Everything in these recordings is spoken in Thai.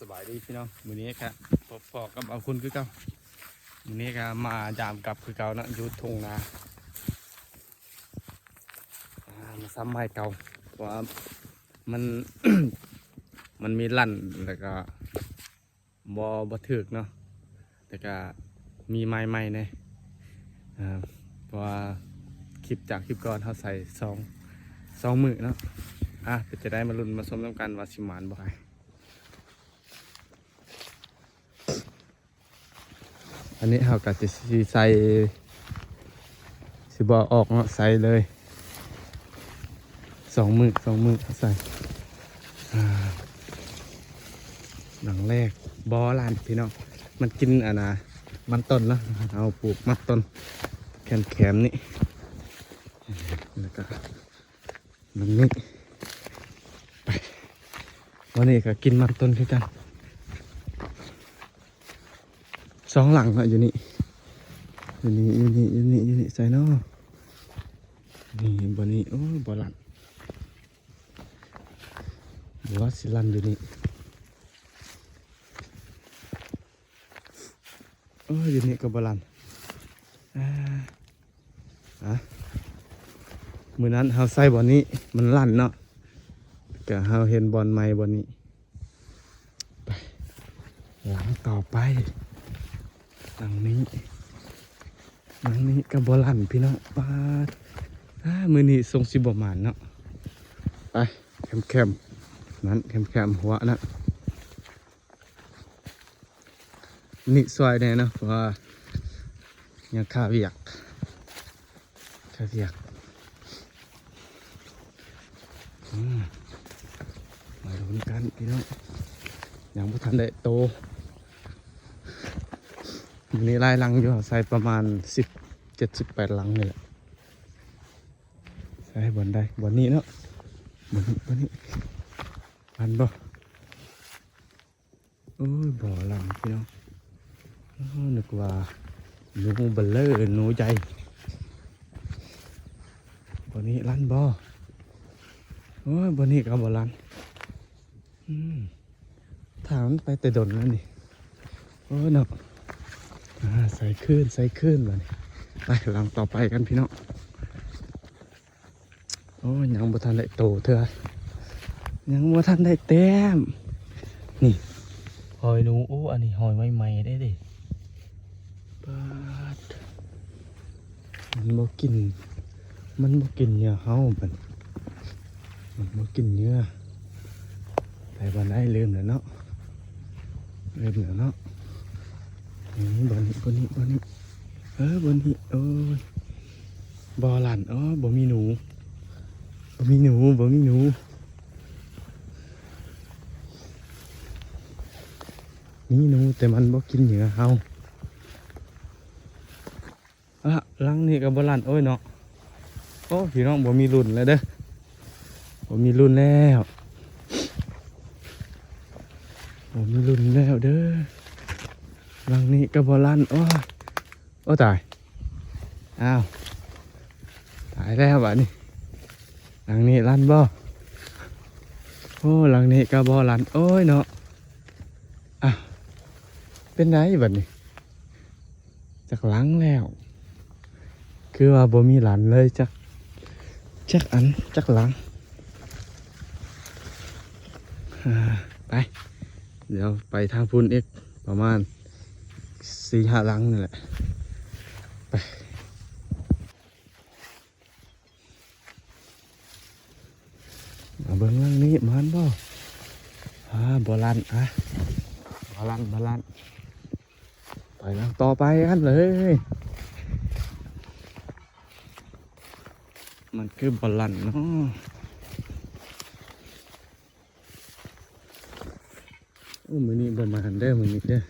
สบายดีพี่น้องมื้อนี้ครับพบปอกับเอาคุณคือเก่ามื้อนี้ก็มาจามกับคือเก่านะยู่ทุ่งนามาซ้ำไม้เก่าเพราะว่ามัน มันมีลั่นแล้วก็บอบถึกเนาะแต่ก็มีไม้ใหม่เน่อ่าเพราะว่าคลิปจากคลิปก่อนเขาใส่สองสองมือเนาะอะเพื่อจะได้มาลุ้นมาชมน้ำกันว่าสิมานบ่ไอันนี้เราก็จะใส่สิบอออกเนาะใส่เลยสองมือสองมือใส่หลังแรกบอลานพี่น้องมันกินอะนะมันต้นเนาะเอาปลูกมัดต้นแขนแขมนี่แล้วก็มันนี่ไปวันนี้ก็กินมันต้นคือกัน สองหลังอะอยู่นี่อยู่นี่อยู่นี่อยู่นี่อยู่นี่ใส่เนาะนี่บนนี้โอ้บอลันบัวสิลันอยู่นี่โอ้ยอยู่นี่กับบอลันอ่าอะมือนั้นเฮาใส่บอลนี้มันลั่นเนาะก็เฮาเห็นบอลใหม่บอลนี้ไปหลังต่อไป หลังนี้หลังนี้กับบอลันพี่น้องปาดอ่ามือนี้ทรงสิบหมานเนาะไปแคมแคมนั้นแคมแคมหัวนะนี่ซอยแน่นะเพราะว่ายังข้าเวียกข้าเวียกมมาลุ้นกันพี่น้องยังไม่ทันได้โต วันนี้ไล่ลังอยู่ใส่ประมาณสิบเจ็ดสิบแปดลังนี่แหละใส่บนได้บนนี้เนาะบนนี้บนนี้อันบ่โอ้ยบ่อลังพี่น้องอ้าวนึกว่าหนูเบลเลอร์หนูใจบนนี้ลันบ่โอ้ยบนนี้ก็บ่ลันอืมถามไปแต่ดนแล้วนี่โอ้ยเนาะ ใส่ขึ้นใส่ขึ้นมานี่ไปลังต่อไปกันพี่น้องโอ้ยังบ่ทันได้โตเถอะยังบ่ทันได้แต้มนี่หอยนูโอ้อันนี้หอยใหม่ๆได้ดิปาดมันบ่กิน มันบ่กินเนื้อเฮาบัดมันบ่กินเนื้อแต่บันได้ลืมแล้วเนาะลืมแล้วเนาะ บนนี้บนนี้บนนี้เออบนนี้โอ้ยบอหลันอ๋อบ่มีหนูบ่มีหนูบ่มีหนูมีหนูแต่มันบ่กินเหยื่อเฮาอะลังนี่กับบอหลันโอ้ยเนาะโอ้พี่น้องบ่มีรุ่นแล้วเด้อบ่มีรุ่นแล้วบ่มีรุ่นแล้วเด้อ หลัง นี้กระบอลันโอ้โอ้ตาย อ้าว ตายแล้วบ้านี้หลังนี้ลันบ่โอ้หลังนี้กระบอลันโอ้ยเนาะอะเป็นไงบัดนี้จากหลังแล้ว คือว่าบ่มีหลันเลยจักจักอันจักหลังไป เดี๋ยวไปทางพุ่นอีกประมาณ สี่ห้าลังนี่แหละไปมาเบิ้งหลังนี้มันบ่อ่าบอลันอะบอลันบอลันไปหลังต่อไปกันเลย มันคือบอลันเนาะโอ้มือนี้ประมาณเด้มือนี้เด้อ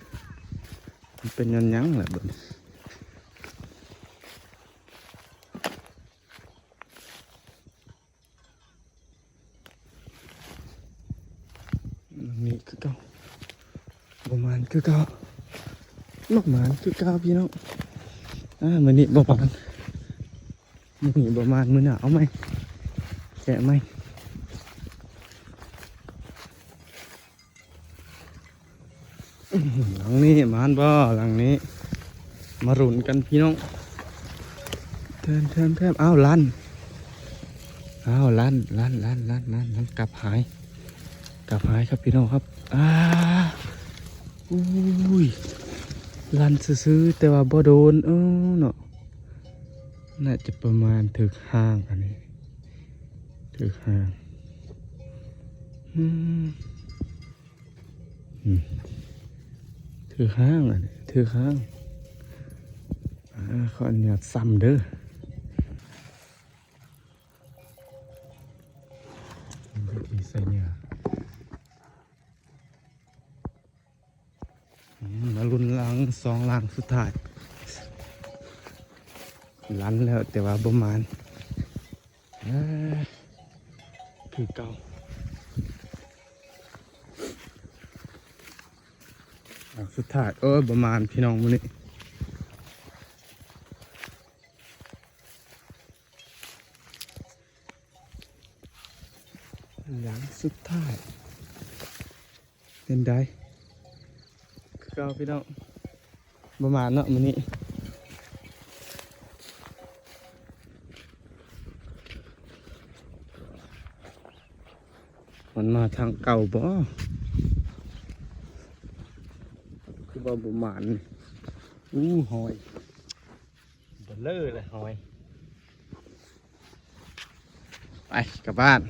เป็นยันยั้งแหละบดนี่คือเก่าประมาณคือเก่าลูกหมานคือเก่าพี่น้องอ่ามือนี้ประมาณมือนี้ประมาณมือหนาเอาไหมแกะไหม อื้อ หลังนี้มานบ่หลังนี้ มารุนกันพี่น้องเทินเทินเทินอ้าวลั่นอ้าวลั่นลั่นลั่นลั่นลั่นลั่นกลับหาย กลับหายครับพี่น้องครับอ้าอุ้ยลั่นซื้อแต่ว่าบ่โดนเออเนาะน่าจะประมาณถึกห้างอันนี้ถึกห้างอืม ถึกห้างอันนี้ถึกห้างอ่าขออนุญาตซ้ำเด้อมีใส่เนี่ยอืมมาลุ้นลังสองลังสุดท้ายลันแล้วแต่ว่าประมาณเอ้ยคือเก่าลัง สุดท้ายเออประมาณพี่น้องมื้อนี้หลังสุดท้ายเป็นได้คือเก่าพี่น้องประมาณเนาะมื้อนี้มันมาทางเก่าบ่ คือว่าประมาณนี่อู้หอยเบลเลอร์เลยหอย ไปกลับบ้าน